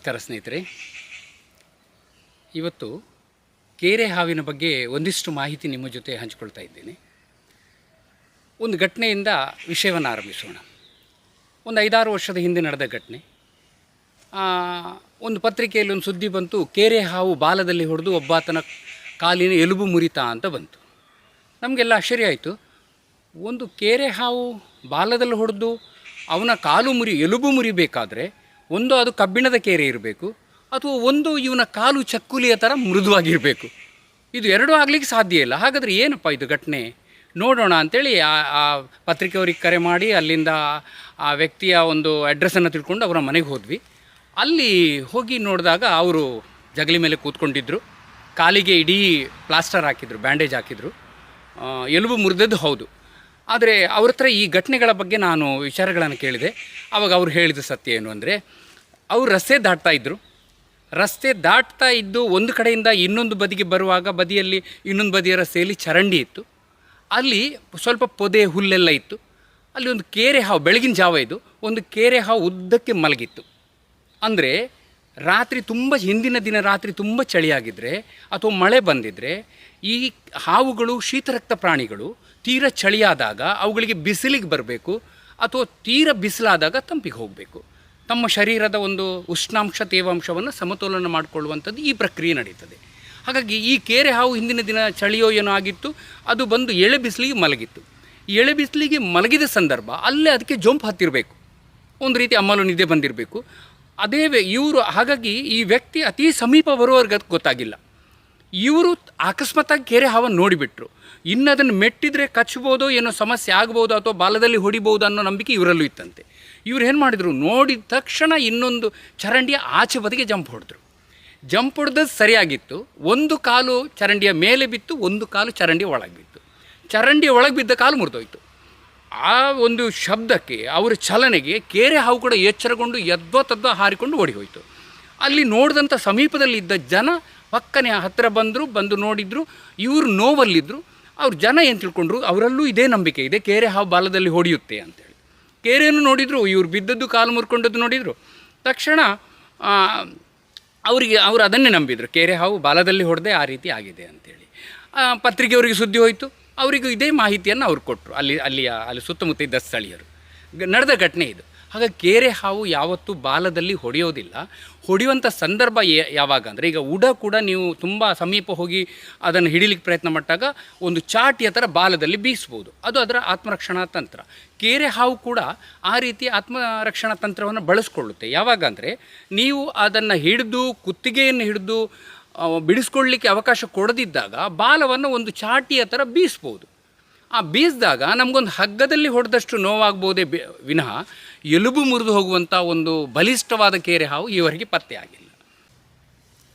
ನಮಸ್ಕಾರ ಸ್ನೇಹಿತರೆ. ಇವತ್ತು ಕೆರೆ ಹಾವಿನ ಬಗ್ಗೆ ಒಂದಿಷ್ಟು ಮಾಹಿತಿ ನಿಮ್ಮ ಜೊತೆ ಹಂಚಿಕೊಳ್ತಾ ಇದ್ದೇನೆ. ಒಂದು ಘಟನೆಯಿಂದ ವಿಷಯವನ್ನು ಆರಂಭಿಸೋಣ. ಒಂದು ಐದಾರು ವರ್ಷದ ಹಿಂದೆ ನಡೆದ ಘಟನೆ. ಒಂದು ಪತ್ರಿಕೆಯಲ್ಲಿ ಒಂದು ಸುದ್ದಿ ಬಂತು, ಕೇರೆ ಹಾವು ಬಾಲದಲ್ಲಿ ಹೊಡೆದು ಒಬ್ಬಾತನ ಕಾಲಿನ ಎಲುಬು ಮುರಿತ ಅಂತ ಬಂತು. ನಮಗೆಲ್ಲ ಆಶ್ಚರ್ಯ ಆಯಿತು. ಒಂದು ಕೇರೆ ಹಾವು ಬಾಲದಲ್ಲಿ ಹೊಡೆದು ಅವನ ಕಾಲು ಮುರಿ, ಎಲುಬು ಮುರಿಬೇಕಾದ್ರೆ ಒಂದು ಅದು ಕಬ್ಬಿಣದ ಕೇರೆ ಇರಬೇಕು, ಅಥವಾ ಒಂದು ಇವನ ಕಾಲು ಚಕ್ಕುಲಿಯ ಥರ ಮೃದುವಾಗಿರಬೇಕು. ಇದು ಎರಡೂ ಆಗಲಿಕ್ಕೆ ಸಾಧ್ಯ ಇಲ್ಲ. ಹಾಗಾದರೆ ಏನಪ್ಪ ಇದು ಘಟನೆ? ನೋಡೋಣ ಅಂತೇಳಿ ಆ ಆ ಪತ್ರಿಕೆಯವ್ರಿಗೆ ಕರೆ ಮಾಡಿ ಅಲ್ಲಿಂದ ಆ ವ್ಯಕ್ತಿಯ ಒಂದು ಅಡ್ರೆಸ್ಸನ್ನು ತಿಳ್ಕೊಂಡು ಅವರ ಮನೆಗೆ ಹೋದ್ವಿ. ಅಲ್ಲಿ ಹೋಗಿ ನೋಡಿದಾಗ ಅವರು ಜಗಲಿ ಮೇಲೆ ಕೂತ್ಕೊಂಡಿದ್ದರು ಕಾಲಿಗೆ ಇಡೀ ಪ್ಲಾಸ್ಟರ್ ಹಾಕಿದ್ರು, ಬ್ಯಾಂಡೇಜ್ ಹಾಕಿದ್ರು. ಎಲುಬು ಮುರಿದದ್ದು ಹೌದು. ಆದರೆ ಅವ್ರ ಈ ಘಟನೆಗಳ ಬಗ್ಗೆ ನಾನು ವಿಚಾರಗಳನ್ನು ಕೇಳಿದೆ. ಆವಾಗ ಅವ್ರು ಹೇಳಿದ ಸತ್ಯ ಏನು ಅಂದರೆ ಅವ್ರು ರಸ್ತೆ ದಾಟ್ತಾ ಇದ್ದರು ರಸ್ತೆ ದಾಟ್ತಾ ಇದ್ದು ಒಂದು ಕಡೆಯಿಂದ ಇನ್ನೊಂದು ಬದಿಗೆ ಬರುವಾಗ ಬದಿಯಲ್ಲಿ ಇನ್ನೊಂದು ಬದಿಯ ರಸ್ತೆಯಲ್ಲಿ ಚರಂಡಿ ಇತ್ತು. ಅಲ್ಲಿ ಸ್ವಲ್ಪ ಪೊದೆ ಹುಲ್ಲೆಲ್ಲ ಇತ್ತು. ಅಲ್ಲಿ ಒಂದು ಕೇರೆ ಹಾವು, ಬೆಳಗಿನ ಜಾವ ಇದು, ಒಂದು ಕೇರೆ ಹಾವು ಉದ್ದಕ್ಕೆ ಮಲಗಿತ್ತು. ಅಂದರೆ ರಾತ್ರಿ ತುಂಬ, ಹಿಂದಿನ ದಿನ ರಾತ್ರಿ ತುಂಬ ಚಳಿಯಾಗಿದ್ದರೆ ಅಥವಾ ಮಳೆ ಬಂದಿದ್ದರೆ ಈ ಹಾವುಗಳು, ಶೀತರಕ್ತ ಪ್ರಾಣಿಗಳು ತೀರ ಚಳಿಯಾದಾಗ ಅವುಗಳಿಗೆ ಬಿಸಿಲಿಗೆ ಬರಬೇಕು ಅಥವಾ ತೀರ ಬಿಸಿಲಾದಾಗ ತಂಪಿಗೆ ಹೋಗಬೇಕು. ತಮ್ಮ ಶರೀರದ ಒಂದು ಉಷ್ಣಾಂಶ, ತೇವಾಂಶವನ್ನು ಸಮತೋಲನ ಮಾಡಿಕೊಳ್ಳುವಂಥದ್ದು ಈ ಪ್ರಕ್ರಿಯೆ ನಡೀತದೆ. ಹಾಗಾಗಿ ಈ ಕೆರೆ ಹಾವು ಹಿಂದಿನ ದಿನ ಚಳಿಯೋ ಏನೋ ಆಗಿತ್ತು, ಅದು ಬಂದು ಎಳೆ ಬಿಸಿಲಿಗೆ ಮಲಗಿತ್ತು. ಎಳೆ ಬಿಸಿಲಿಗೆ ಮಲಗಿದ ಸಂದರ್ಭ ಅಲ್ಲೇ ಅದಕ್ಕೆ ಜಂಪ್ ಹತ್ತಿರಬೇಕು. ಒಂದು ರೀತಿ ಅಮ್ಮಲು ನಿದ್ದೆ ಬಂದಿರಬೇಕು. ಅದೇ ಇವರು ಹಾಗಾಗಿ ಈ ವ್ಯಕ್ತಿ ಅತಿ ಸಮೀಪ ಬರುವವರೆಗೆ ಅದು ಗೊತ್ತಾಗಿಲ್ಲ. ಇವರು ಅಕಸ್ಮಾತಾಗಿ ಕೆರೆ ಹಾವನ್ನು ನೋಡಿಬಿಟ್ರು. ಇನ್ನು ಅದನ್ನು ಮೆಟ್ಟಿದರೆ ಕಚ್ಚಬೋದೋ ಏನೋ ಸಮಸ್ಯೆ ಆಗ್ಬೋದು ಅಥವಾ ಬಾಲದಲ್ಲಿ ಹೊಡಿಬೋದು ಅನ್ನೋ ನಂಬಿಕೆ ಇವರಲ್ಲೂ ಇತ್ತಂತೆ. ಇವ್ರು ಏನು ಮಾಡಿದರು? ನೋಡಿದ ತಕ್ಷಣ ಇನ್ನೊಂದು ಚರಂಡಿಯ ಆಚೆ ಬದಿಗೆ ಜಂಪ್ ಹೊಡೆದ್ರು. ಜಂಪ್ ಹೊಡೆದದ್ದು ಸರಿಯಾಗಿತ್ತು. ಒಂದು ಕಾಲು ಚರಂಡಿಯ ಮೇಲೆ ಬಿತ್ತು, ಒಂದು ಕಾಲು ಚರಂಡಿ ಒಳಗೆ ಬಿತ್ತು. ಚರಂಡಿ ಒಳಗೆ ಬಿದ್ದ ಕಾಲು ಮುರಿದೋಯ್ತು. ಆ ಒಂದು ಶಬ್ದಕ್ಕೆ, ಅವರ ಚಲನೆಗೆ ಕೇರೆ ಹಾವು ಕೂಡ ಎಚ್ಚರಗೊಂಡು ಎದ್ದೋ ತದ್ದೋ ಹಾರಿಕೊಂಡು ಓಡಿ ಹೋಯಿತು ಅಲ್ಲಿ ನೋಡಿದಂಥ ಸಮೀಪದಲ್ಲಿದ್ದ ಜನ ಪಕ್ಕನೆ ಹತ್ತಿರ ಬಂದರು, ಬಂದು ನೋಡಿದ್ರು, ಇವರು ನೋವಲ್ಲಿದ್ದರು ಅವ್ರ ಜನ ಏನು ತಿಳ್ಕೊಂಡ್ರು? ಅವರಲ್ಲೂ ಇದೇ ನಂಬಿಕೆ ಇದೆ, ಕೇರೆ ಹಾವು ಬಾಲದಲ್ಲಿ ಹೊಡೆಯುತ್ತೆ ಅಂತೇಳಿ ಕೇರೆಯನ್ನು ನೋಡಿದರು, ಇವ್ರು ಬಿದ್ದದ್ದು ಕಾಲು ಮುರ್ಕೊಂಡದ್ದು ನೋಡಿದರು. ತಕ್ಷಣ ಅವರಿಗೆ, ಅವರು ಅದನ್ನೇ ನಂಬಿದರು. ಕೇರೆ ಹಾವು ಬಾಲದಲ್ಲಿ ಹೊಡೆದೇ ಆ ರೀತಿ ಆಗಿದೆ ಅಂತೇಳಿ. ಪತ್ರಿಕೆಯವರಿಗೆ ಸುದ್ದಿ ಹೋಯಿತು. ಅವರಿಗೂ ಇದೇ ಮಾಹಿತಿಯನ್ನು ಅವ್ರು ಕೊಟ್ಟರು ಅಲ್ಲಿ, ಅಲ್ಲಿಯ, ಅಲ್ಲಿ ಸುತ್ತಮುತ್ತ ಇದ್ದ ಸ್ಥಳೀಯರು. ನಡೆದ ಘಟನೆ ಇದು. ಹಾಗಾಗಿ ಕೇರೆ ಹಾವು ಯಾವತ್ತೂ ಬಾಲದಲ್ಲಿ ಹೊಡೆಯೋದಿಲ್ಲ. ಹೊಡೆಯುವಂಥ ಸಂದರ್ಭ ಯಾವಾಗ ಅಂದರೆ ಈಗ ಉಡ ಕೂಡ ನೀವು ತುಂಬ ಸಮೀಪ ಹೋಗಿ ಅದನ್ನು ಹಿಡಿಲಿಕ್ಕೆ ಪ್ರಯತ್ನ ಮಾಡಿದಾಗ ಒಂದು ಚಾಟಿಯ ಥರ ಬಾಲದಲ್ಲಿ ಬೀಸ್ಬೋದು. ಅದು ಅದರ ಆತ್ಮರಕ್ಷಣಾ ತಂತ್ರ. ಕೇರೆ ಹಾವು ಕೂಡ ಆ ರೀತಿ ಆತ್ಮರಕ್ಷಣಾ ತಂತ್ರವನ್ನು ಬಳಸ್ಕೊಳ್ಳುತ್ತೆ. ಯಾವಾಗ ಅಂದರೆ ನೀವು ಅದನ್ನು ಹಿಡಿದು, ಕುತ್ತಿಗೆಯನ್ನು ಹಿಡಿದು ಬಿಡಿಸ್ಕೊಳ್ಳಿಕ್ಕೆ ಅವಕಾಶ ಕೊಡದಿದ್ದಾಗ ಬಾಲವನ್ನು ಒಂದು ಚಾಟಿಯ ಥರ ಬೀಸ್ಬೋದು. ಆ ಬೀಸಿದಾಗ ನಮಗೊಂದು ಹಗ್ಗದಲ್ಲಿ ಹೊಡೆದಷ್ಟು ನೋವಾಗ್ಬೋದೇ ವಿನಃ ಎಲುಬು ಮುರಿದು ಹೋಗುವಂಥ ಒಂದು ಬಲಿಷ್ಠವಾದ ಕೆರೆ ಹಾವು ಈವರೆಗೆ ಪತ್ತೆ ಆಗಿಲ್ಲ.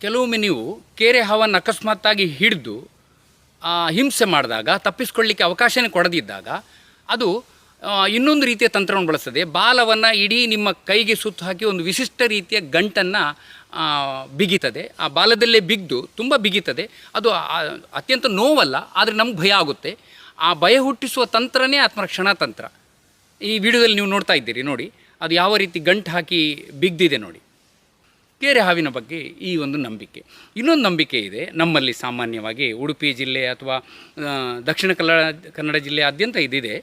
ಕೆಲವೊಮ್ಮೆ ನೀವು ಕೆರೆ ಹಾವನ್ನು ಅಕಸ್ಮಾತ್ತಾಗಿ ಹಿಡಿದು ಹಿಂಸೆ ಮಾಡಿದಾಗ, ತಪ್ಪಿಸ್ಕೊಳ್ಳಿಕ್ಕೆ ಅವಕಾಶನೇ ಕೊಡದಿದ್ದಾಗ, ಅದು ಇನ್ನೊಂದು ರೀತಿಯ ತಂತ್ರವನ್ನು ಬಳಸ್ತದೆ. ಬಾಲವನ್ನು ಇಡೀ ನಿಮ್ಮ ಕೈಗೆ ಸುತ್ತು ಹಾಕಿ ಒಂದು ವಿಶಿಷ್ಟ ರೀತಿಯ ಗಂಟನ್ನು ಬಿಗಿತದೆ. ಆ ಬಾಲದಲ್ಲೇ ಬಿಗ್ದು ತುಂಬ ಬಿಗಿತದೆ. ಅದು ಅತ್ಯಂತ ನೋವಲ್ಲ, ಆದರೆ ನಮ್ಗೆ ಭಯ ಆಗುತ್ತೆ. ಆ ಭಯ ಹುಟ್ಟಿಸುವ ತಂತ್ರನೇ ಆತ್ಮರಕ್ಷಣಾ ತಂತ್ರ. ಈ ವಿಡಿಯೋದಲ್ಲಿ ನೀವು ನೋಡ್ತಾ ಇದ್ದೀರಿ, ನೋಡಿ. ಅದು ಯಾವ ರೀತಿ ಗಂಟು ಹಾಕಿ ಬಿಗ್ದಿದೆ ನೋಡಿ. ಕೇರೆ ಹಾವಿನ ಬಗ್ಗೆ ಈ ಒಂದು ನಂಬಿಕೆ. ಇನ್ನೊಂದು ನಂಬಿಕೆ ಇದೆ, ನಮ್ಮಲ್ಲಿ ಸಾಮಾನ್ಯವಾಗಿ ಉಡುಪಿ ಜಿಲ್ಲೆ ಅಥವಾ ದಕ್ಷಿಣ ಕನ್ನಡ ಕನ್ನಡ ಜಿಲ್ಲೆಯಾದ್ಯಂತ ಇದಿದೆ.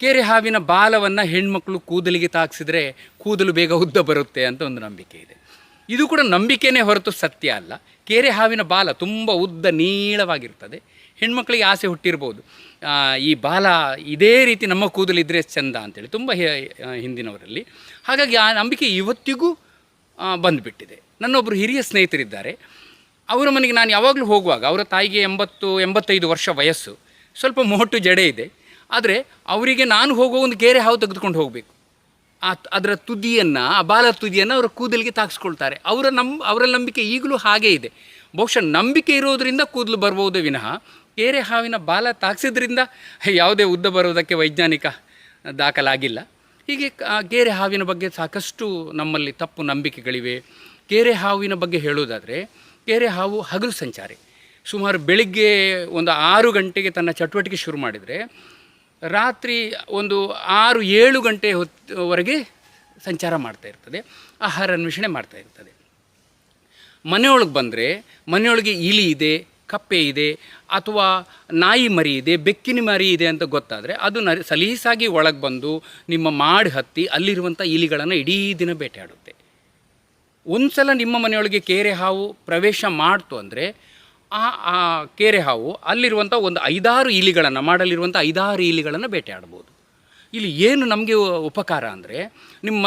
ಕೇರೆ ಹಾವಿನ ಬಾಲವನ್ನು ಹೆಣ್ಮಕ್ಳು ಕೂದಲಿಗೆ ತಾಕ್ಸಿದ್ರೆ ಕೂದಲು ಬೇಗ ಉದ್ದ ಬರುತ್ತೆ ಅಂತ ಒಂದು ನಂಬಿಕೆ ಇದೆ. ಇದು ಕೂಡ ನಂಬಿಕೆನೇ ಹೊರತು ಸತ್ಯ ಅಲ್ಲ. ಕೆರೆ ಹಾವಿನ ಬಾಲ ತುಂಬ ಉದ್ದ ನೀಳವಾಗಿರ್ತದೆ. ಹೆಣ್ಮಕ್ಳಿಗೆ ಆಸೆ ಹುಟ್ಟಿರ್ಬೋದು. ಈ ಬಾಲ ಇದೇ ರೀತಿ ನಮ್ಮ ಕೂದಲಿದ್ದರೆ ಚೆಂದ ಅಂತೇಳಿ ತುಂಬ ಹಿಂದಿನವರಲ್ಲಿ. ಹಾಗಾಗಿ ಆ ನಂಬಿಕೆ ಇವತ್ತಿಗೂ ಬಂದುಬಿಟ್ಟಿದೆ. ನನ್ನೊಬ್ಬರು ಹಿರಿಯ ಸ್ನೇಹಿತರಿದ್ದಾರೆ. ಅವರ ಮನೆಗೆ ನಾನು ಯಾವಾಗಲೂ ಹೋಗುವಾಗ, ಅವರ ತಾಯಿಗೆ ಎಂಬತ್ತು, ಎಂಬತ್ತೈದು ವರ್ಷ ವಯಸ್ಸು. ಸ್ವಲ್ಪ ಮೋಟು ಜಡೆ ಇದೆ. ಆದರೆ ಅವರಿಗೆ ನಾನು ಹೋಗೋ ಒಂದು ಕೆರೆ ಹಾವು ತೆಗೆದುಕೊಂಡು ಹೋಗಬೇಕು. ಅದರ ತುದಿಯನ್ನು ಆ ಬಾಲ ತುದಿಯನ್ನು ಅವರ ಕೂದಲಿಗೆ ತಾಗಿಸ್ಕೊಳ್ತಾರೆ. ಅವರ ನಂಬ್ ಅವರ ನಂಬಿಕೆ ಈಗಲೂ ಹಾಗೇ ಇದೆ. ಬಹುಶಃ ನಂಬಿಕೆ ಇರೋದರಿಂದ ಕೂದಲು ಬರ್ಬೋದು ವಿನಃ. ಕೇರೆ ಹಾವಿನ ಬಾಲ ತಾಗಿಸಿದ್ರಿಂದ ಯಾವುದೇ ಉದ್ದ ಬರೋದಕ್ಕೆ ವೈಜ್ಞಾನಿಕ ದಾಖಲಾಗಿಲ್ಲ. ಹೀಗೆ ಗೇರೆ ಹಾವಿನ ಬಗ್ಗೆ ಸಾಕಷ್ಟು ನಮ್ಮಲ್ಲಿ ತಪ್ಪು ನಂಬಿಕೆಗಳಿವೆ. ಕೇರೆ ಹಾವಿನ ಬಗ್ಗೆ ಹೇಳೋದಾದರೆ ಕೇರೆ ಹಾವು ಹಗಲು ಸಂಚಾರಿ. ಸುಮಾರು ಬೆಳಿಗ್ಗೆ ಒಂದು ಆರು ಗಂಟೆಗೆ ತನ್ನ ಚಟುವಟಿಕೆ ಶುರು ಮಾಡಿದರೆ ರಾತ್ರಿ ಒಂದು ಆರು ಏಳು ಗಂಟೆ ಹೊತ್ತುವರೆಗೆ ಸಂಚಾರ ಮಾಡ್ತಾ ಇರ್ತದೆ. ಆಹಾರ ಅನ್ವೇಷಣೆ ಮಾಡ್ತಾ ಇರ್ತದೆ. ಮನೆಯೊಳಗೆ ಬಂದರೆ ಮನೆಯೊಳಗೆ ಇಲಿ ಇದೆ, ಕಪ್ಪೆ ಇದೆ, ಅಥವಾ ನಾಯಿ ಮರಿ ಇದೆ, ಬೆಕ್ಕಿನ ಮರಿ ಇದೆ ಅಂತ ಗೊತ್ತಾದರೆ ಅದು ನ ಸಲೀಸಾಗಿ ಒಳಗೆ ಬಂದು ನಿಮ್ಮ ಮಾಡಿ ಹತ್ತಿ ಅಲ್ಲಿರುವಂಥ ಇಲಿಗಳನ್ನು ಇಡೀ ದಿನ ಬೇಟೆಯಾಡುತ್ತೆ ಒಂದು ಸಲ ನಿಮ್ಮ ಮನೆಯೊಳಗೆ ಕೇರೆ ಹಾವು ಪ್ರವೇಶ ಮಾಡ್ತು ಅಂದರೆ ಆ ಆ ಕೆರೆ ಹಾವು ಅಲ್ಲಿರುವಂಥ ಒಂದು ಐದಾರು ಇಲಿಗಳನ್ನು ಮಾಡಲಿರುವಂಥ ಐದಾರು ಇಲಿಗಳನ್ನು ಬೇಟೆಯಾಡ್ಬೋದು. ಇಲ್ಲಿ ಏನು ನಮಗೆ ಉಪಕಾರ ಅಂದರೆ ನಿಮ್ಮ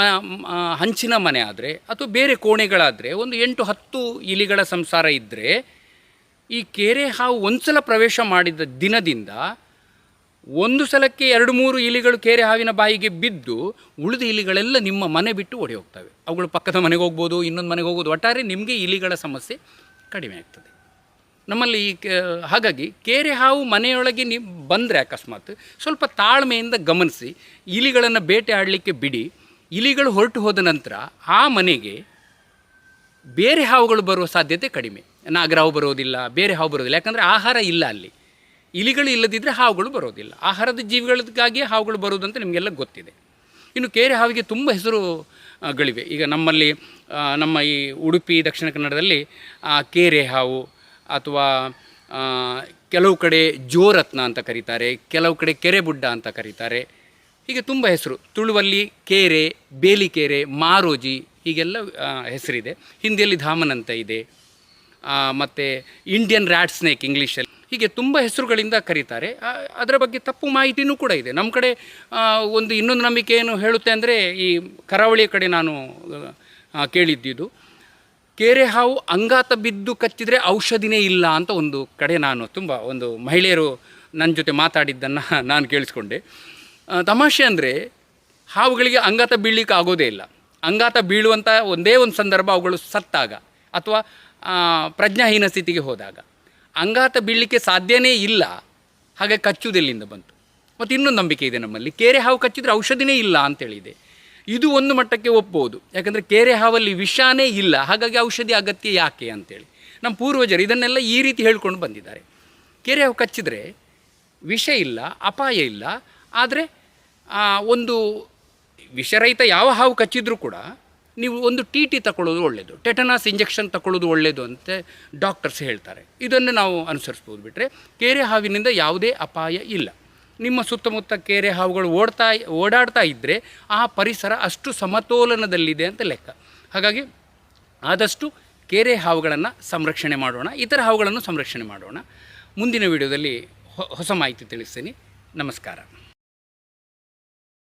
ಹಂಚಿನ ಮನೆ ಆದರೆ ಅಥವಾ ಬೇರೆ ಕೋಣೆಗಳಾದರೆ ಒಂದು ಎಂಟು ಹತ್ತು ಇಲಿಗಳ ಸಂಸಾರ ಇದ್ದರೆ ಈ ಕೆರೆ ಹಾವು ಒಂದು ಸಲ ಪ್ರವೇಶ ಮಾಡಿದ ದಿನದಿಂದ ಒಂದು ಸಲಕ್ಕೆ ಎರಡು ಮೂರು ಇಲಿಗಳು ಕೆರೆ ಹಾವಿನ ಬಾಯಿಗೆ ಬಿದ್ದು ಉಳಿದ ಇಲಿಗಳೆಲ್ಲ ನಿಮ್ಮ ಮನೆ ಬಿಟ್ಟು ಓಡಿ ಹೋಗ್ತವೆ. ಅವುಗಳು ಪಕ್ಕದ ಮನೆಗೆ ಹೋಗ್ಬೋದು, ಇನ್ನೊಂದು ಮನೆಗೆ ಹೋಗ್ಬೋದು. ಒಟ್ಟಾರೆ ನಿಮಗೆ ಇಲಿಗಳ ಸಮಸ್ಯೆ ಕಡಿಮೆ ಆಗ್ತದೆ. ನಮ್ಮಲ್ಲಿ ಈ ಹಾಗಾಗಿ ಕೆರೆ ಹಾವು ಮನೆಯೊಳಗೆ ನೀವು ಬಂದರೆ ಅಕಸ್ಮಾತ್ ಸ್ವಲ್ಪ ತಾಳ್ಮೆಯಿಂದ ಗಮನಿಸಿ, ಇಲಿಗಳನ್ನು ಬೇಟೆ ಆಡಲಿಕ್ಕೆ ಬಿಡಿ. ಇಲಿಗಳು ಹೊರಟು ಹೋದ ನಂತರ ಆ ಮನೆಗೆ ಬೇರೆ ಹಾವುಗಳು ಬರುವ ಸಾಧ್ಯತೆ ಕಡಿಮೆ. ನಾಗರಾವು ಬರೋದಿಲ್ಲ, ಬೇರೆ ಹಾವು ಬರೋದಿಲ್ಲ. ಯಾಕಂದರೆ ಆಹಾರ ಇಲ್ಲ ಅಲ್ಲಿ. ಇಲಿಗಳು ಇಲ್ಲದಿದ್ದರೆ ಹಾವುಗಳು ಬರೋದಿಲ್ಲ. ಆಹಾರದ ಜೀವಿಗಳಿಗಾಗಿ ಹಾವುಗಳು ಬರೋದು ಅಂತ ನಿಮಗೆಲ್ಲ ಗೊತ್ತಿದೆ. ಇನ್ನು ಕೆರೆ ಹಾವಿಗೆ ತುಂಬ ಹೆಸರು ಗಳಿವೆ. ಈಗ ನಮ್ಮಲ್ಲಿ ನಮ್ಮ ಈ ಉಡುಪಿ ದಕ್ಷಿಣ ಕನ್ನಡದಲ್ಲಿ ಕೇರೆ ಹಾವು ಅಥವಾ ಕೆಲವು ಕಡೆ ಜೋರತ್ನ ಅಂತ ಕರೀತಾರೆ, ಕೆಲವು ಕಡೆ ಕೆರೆಬುಡ್ಡ ಅಂತ ಕರೀತಾರೆ. ಹೀಗೆ ತುಂಬ ಹೆಸರು. ತುಳುವಲ್ಲಿ ಕೇರೆ, ಬೇಲಿಕೇರೆ, ಮಾರೋಜಿ ಹೀಗೆಲ್ಲ ಹೆಸರಿದೆ. ಹಿಂದಿಯಲ್ಲಿ ಧಾಮನ್ ಅಂತ ಇದೆ. ಮತ್ತು ಇಂಡಿಯನ್ ರ್ಯಾಟ್ ಸ್ನೇಕ್ ಇಂಗ್ಲೀಷಲ್ಲಿ ಹೀಗೆ ತುಂಬ ಹೆಸರುಗಳಿಂದ ಕರೀತಾರೆ. ಅದರ ಬಗ್ಗೆ ತಪ್ಪು ಮಾಹಿತಿನೂ ಕೂಡ ಇದೆ. ನಮ್ಮ ಕಡೆ ಒಂದು ಇನ್ನೊಂದು ನಂಬಿಕೆ ಏನು ಹೇಳುತ್ತೆ ಅಂದರೆ ಈ ಕರಾವಳಿಯ ಕಡೆ ನಾನು ಕೇಳಿದ್ದಿದ್ದು ಕೇರೆ ಹಾವು ಅಂಗಾತ ಬಿದ್ದು ಕಚ್ಚಿದರೆ ಔಷಧಿನೇ ಇಲ್ಲ ಅಂತ ಒಂದು ಕಡೆ ನಾನು ತುಂಬ ಒಂದು ಮಹಿಳೆಯರು ನನ್ನ ಜೊತೆ ಮಾತಾಡಿದ್ದನ್ನು ನಾನು ಕೇಳಿಸ್ಕೊಂಡೆ. ತಮಾಷೆ ಅಂದರೆ ಹಾವುಗಳಿಗೆ ಅಂಗಾತ ಬೀಳಲಿಕ್ಕೆ ಆಗೋದೇ ಇಲ್ಲ. ಅಂಗಾತ ಬೀಳುವಂಥ ಒಂದೇ ಒಂದು ಸಂದರ್ಭ ಅವುಗಳು ಸತ್ತಾಗ ಅಥವಾ ಪ್ರಜ್ಞಾಹೀನ ಸ್ಥಿತಿಗೆ ಹೋದಾಗ. ಅಂಗಾತ ಬೀಳಲಿಕ್ಕೆ ಸಾಧ್ಯನೇ ಇಲ್ಲ, ಹಾಗೆ ಕಚ್ಚುವುದೆಲ್ಲಿಂದ ಬಂತು? ಮತ್ತು ಇನ್ನೊಂದು ನಂಬಿಕೆ ಇದೆ ನಮ್ಮಲ್ಲಿ. ಕೇರೆ ಹಾವು ಕಚ್ಚಿದರೆ ಔಷಧಿನೇ ಇಲ್ಲ ಅಂತೇಳಿದೆ. ಇದು ಒಂದು ಮಟ್ಟಕ್ಕೆ ಒಪ್ಬೋದು ಯಾಕಂದರೆ ಕೆರೆ ಹಾವಲ್ಲಿ ವಿಷಾನೇ ಇಲ್ಲ. ಹಾಗಾಗಿ ಔಷಧಿ ಅಗತ್ಯ ಯಾಕೆ ಅಂತೇಳಿ. ನಮ್ಮ ಪೂರ್ವಜರು ಇದನ್ನೆಲ್ಲ ಈ ರೀತಿ ಹೇಳ್ಕೊಂಡು ಬಂದಿದ್ದಾರೆ. ಕೆರೆ ಹಾವು ಕಚ್ಚಿದರೆ ವಿಷ ಇಲ್ಲ, ಅಪಾಯ ಇಲ್ಲ. ಆದರೆ ಒಂದು ವಿಷರಹಿತ ಯಾವ ಹಾವು ಕಚ್ಚಿದ್ರೂ ಕೂಡ ನೀವು ಒಂದು ಟಿ ಟಿ ತಗೊಳ್ಳೋದು ಒಳ್ಳೆಯದು ಟೆಟನಾಸ್ ಇಂಜೆಕ್ಷನ್ ತಗೊಳ್ಳೋದು ಒಳ್ಳೆಯದು ಅಂತ ಡಾಕ್ಟರ್ಸ್ ಹೇಳ್ತಾರೆ. ಇದನ್ನು ನಾವು ಅನುಸರಿಸ್ಬೋದು ಬಿಟ್ಟರೆ ಕೆರೆ ಹಾವಿನಿಂದ ಯಾವುದೇ ಅಪಾಯ ಇಲ್ಲ. ನಿಮ್ಮ ಸುತ್ತಮುತ್ತ ಕೆರೆ ಹಾವುಗಳು ಓಡ್ತಾ ಓಡಾಡ್ತಾ ಇದ್ದರೆ ಆ ಪರಿಸರ ಅಷ್ಟು ಸಮತೋಲನದಲ್ಲಿದೆ ಅಂತ ಲೆಕ್ಕ. ಹಾಗಾಗಿ ಆದಷ್ಟು ಕೆರೆ ಹಾವುಗಳನ್ನು ಸಂರಕ್ಷಣೆ ಮಾಡೋಣ, ಇತರ ಹಾವುಗಳನ್ನು ಸಂರಕ್ಷಣೆ ಮಾಡೋಣ. ಮುಂದಿನ ವಿಡಿಯೋದಲ್ಲಿ ಹೊಸ ಮಾಹಿತಿ ತಿಳಿಸ್ತೀನಿ. ನಮಸ್ಕಾರ.